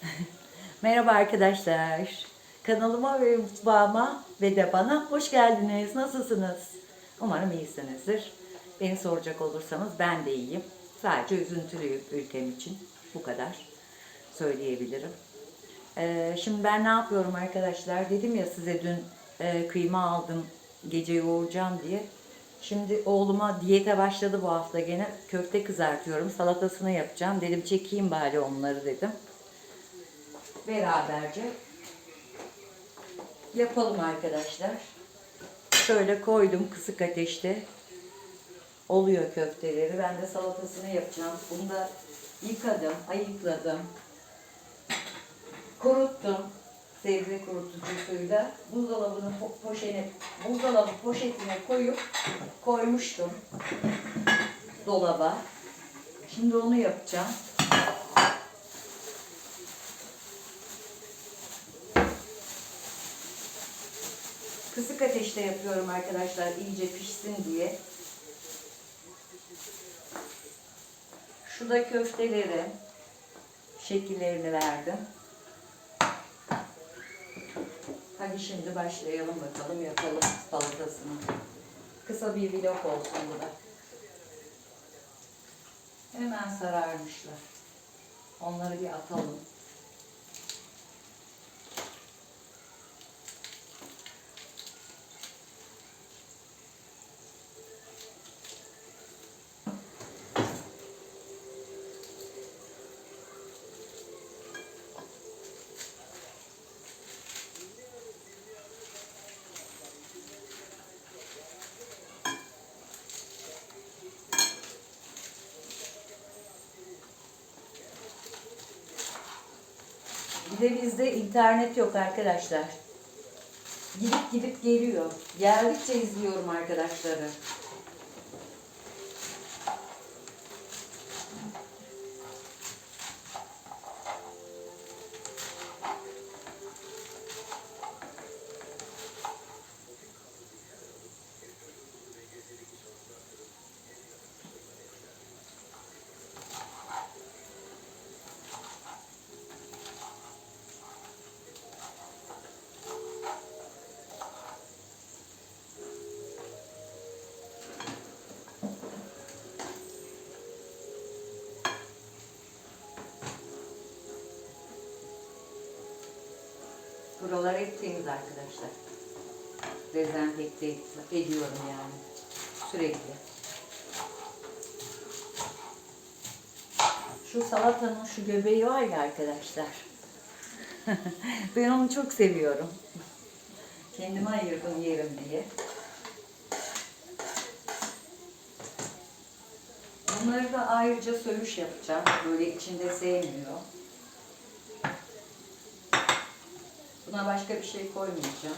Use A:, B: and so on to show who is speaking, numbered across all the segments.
A: Merhaba arkadaşlar. Kanalıma ve mutfağıma ve de bana hoş geldiniz. Nasılsınız? Umarım iyisinizdir. Beni soracak olursanız ben de iyiyim. Sadece üzüntülüyüm ülkem için. Bu kadar söyleyebilirim. Ee, şimdi ben ne yapıyorum arkadaşlar? Dedim ya size dün e, kıyma aldım gece yoğuracağım diye. Şimdi oğluma diyete başladı bu hafta gene. Köfte kızartıyorum. Salatasını yapacağım. Dedim çekeyim bari onları dedim beraberce yapalım arkadaşlar. Şöyle koydum kısık ateşte. Oluyor köfteleri. Ben de salatasını yapacağım. Bunu da yıkadım, ayıkladım. Kuruttum. Sebze kurutucusuyla buzdolabının po- poşetine, buzdolabı poşetine koyup koymuştum dolaba. Şimdi onu yapacağım. Kısık ateşte yapıyorum arkadaşlar iyice pişsin diye. Şu da köfteleri şekillerini verdim. Hadi şimdi başlayalım bakalım yapalım salatasını. Kısa bir vlog olsun bu da. Hemen sararmışlar. Onları bir atalım. Bir de bizde internet yok arkadaşlar. Gidip gidip geliyor. Geldikçe izliyorum arkadaşları. Buralar hep arkadaşlar. Dezenfekte ediyorum yani. Sürekli. Şu salatanın şu göbeği var ya arkadaşlar. ben onu çok seviyorum. Kendime ayırdım yerim diye. Bunları da ayrıca söğüş yapacağım. Böyle içinde sevmiyor. Buna başka bir şey koymayacağım.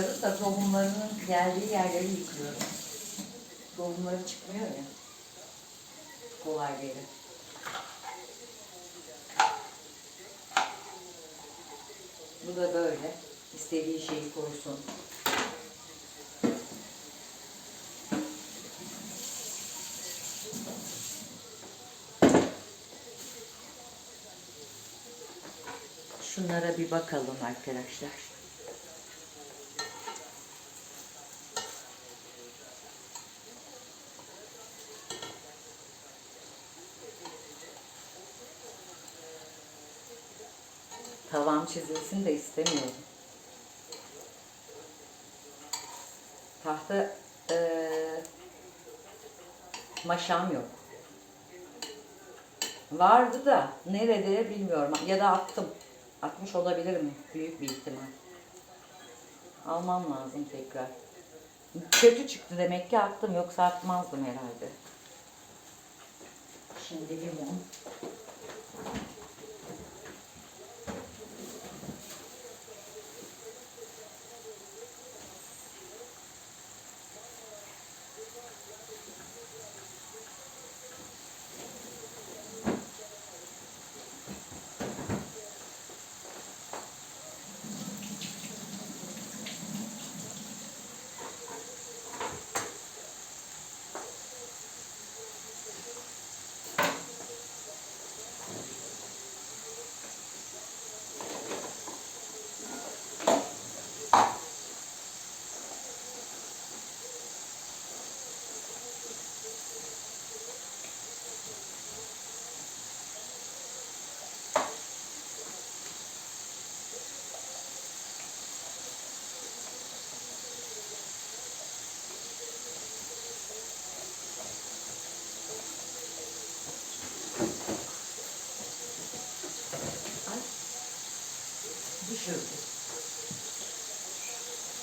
A: Yıkarız da tohumlarının geldiği yerleri yıkıyorum. Tohumları çıkmıyor ya. Kolay gelir. Bu da böyle. İstediği şeyi koysun. Şunlara bir bakalım arkadaşlar. Tavam çizilsin de istemiyorum. Tahta eee maşam yok. Vardı da nerede bilmiyorum. Ya da attım. Atmış olabilirim. Büyük bir ihtimal. Almam lazım tekrar. Kötü çıktı demek ki attım. Yoksa atmazdım herhalde. Şimdi limon.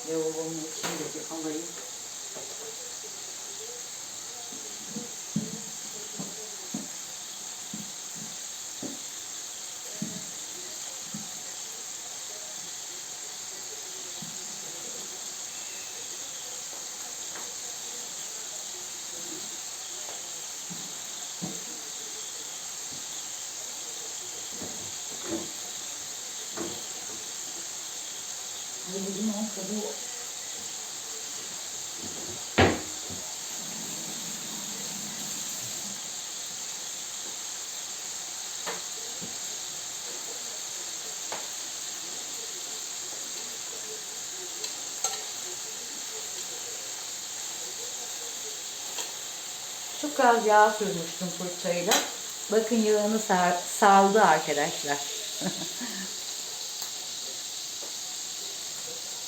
A: Lavabonun içinde bir alayım. Ay bu limon kabuğu Çok az yağ sürmüştüm fırçayla. Bakın yağını sar, saldı arkadaşlar.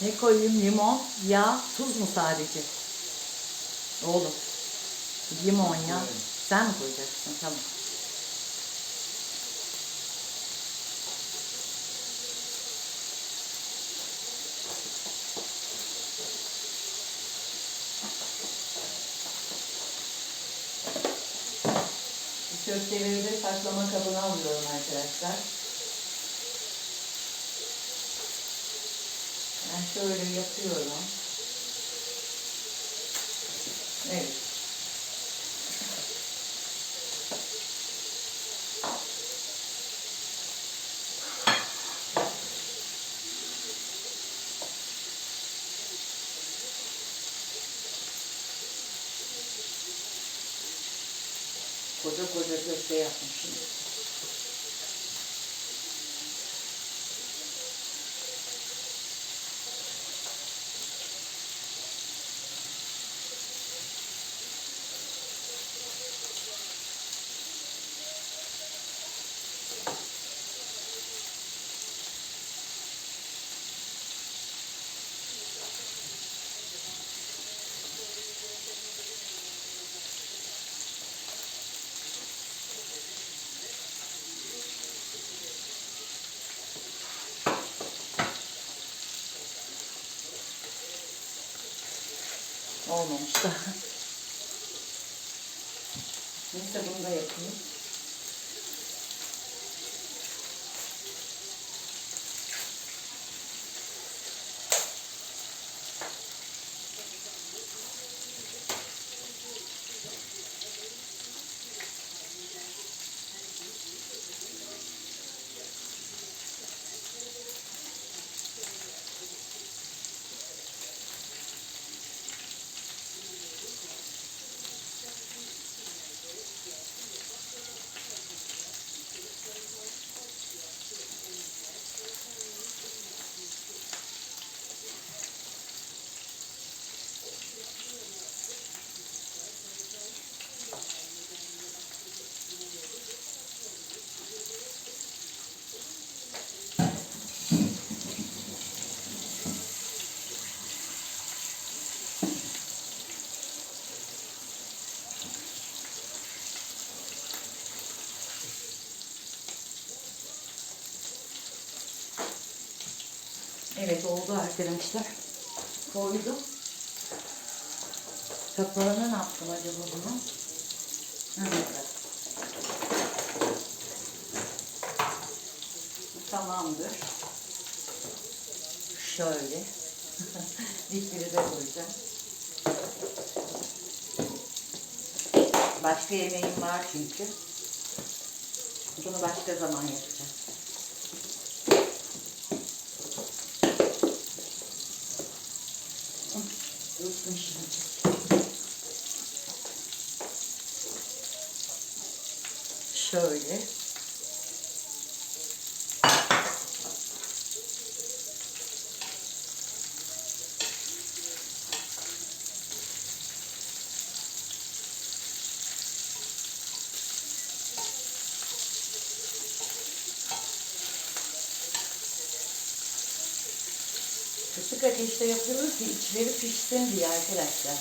A: ne koyayım? Limon, yağ, tuz mu sadece? Oğlum. Limon ya. Sen mi koyacaksın? Tamam. Köfteleri de saklama kabına alıyorum arkadaşlar. Şöyle yapıyorum. Evet. Koca koca köfte yapmışım. Olmamış da. Neyse bunu da yapayım. Evet oldu arkadaşlar. Koydum. Kapağını ne yaptım acaba bunu? Evet. Tamamdır. Şöyle. Dipleri de koyacağım. Başka yemeğim var çünkü. Bunu başka zaman yapacağım. Unuttum şimdi. Şöyle. Kısık ateşte yapıyoruz ki içleri pişsin diye arkadaşlar.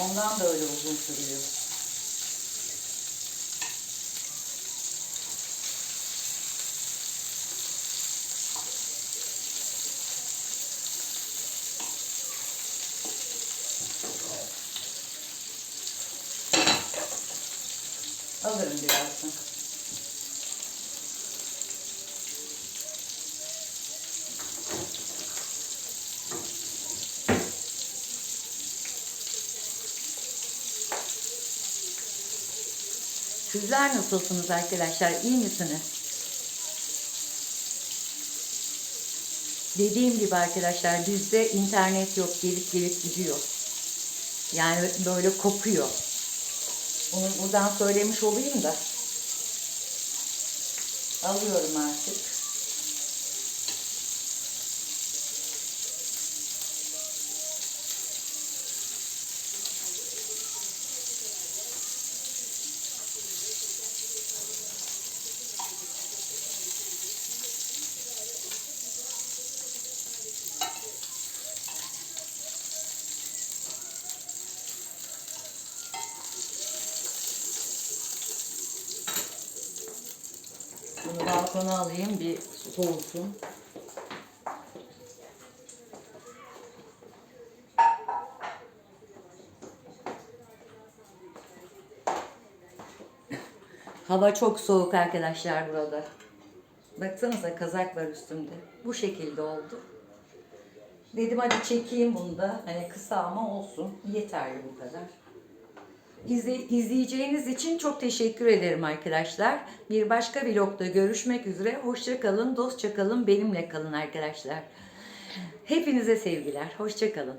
A: Ondan da öyle uzun sürüyor. Alırım birazdan. Sizler nasılsınız arkadaşlar? İyi misiniz? Dediğim gibi arkadaşlar bizde internet yok. Gelip gelip gidiyor. Yani böyle kopuyor. Bunu buradan söylemiş olayım da. Alıyorum artık. Balkona alayım bir soğusun. Hava çok soğuk arkadaşlar burada. Baksanıza kazak var üstümde. Bu şekilde oldu. Dedim hadi çekeyim bunu da. Hani kısa ama olsun. Yeterli bu kadar. İzle, izleyeceğiniz için çok teşekkür ederim arkadaşlar. Bir başka vlogda görüşmek üzere. Hoşça kalın, dostça kalın, benimle kalın arkadaşlar. Hepinize sevgiler. Hoşça kalın.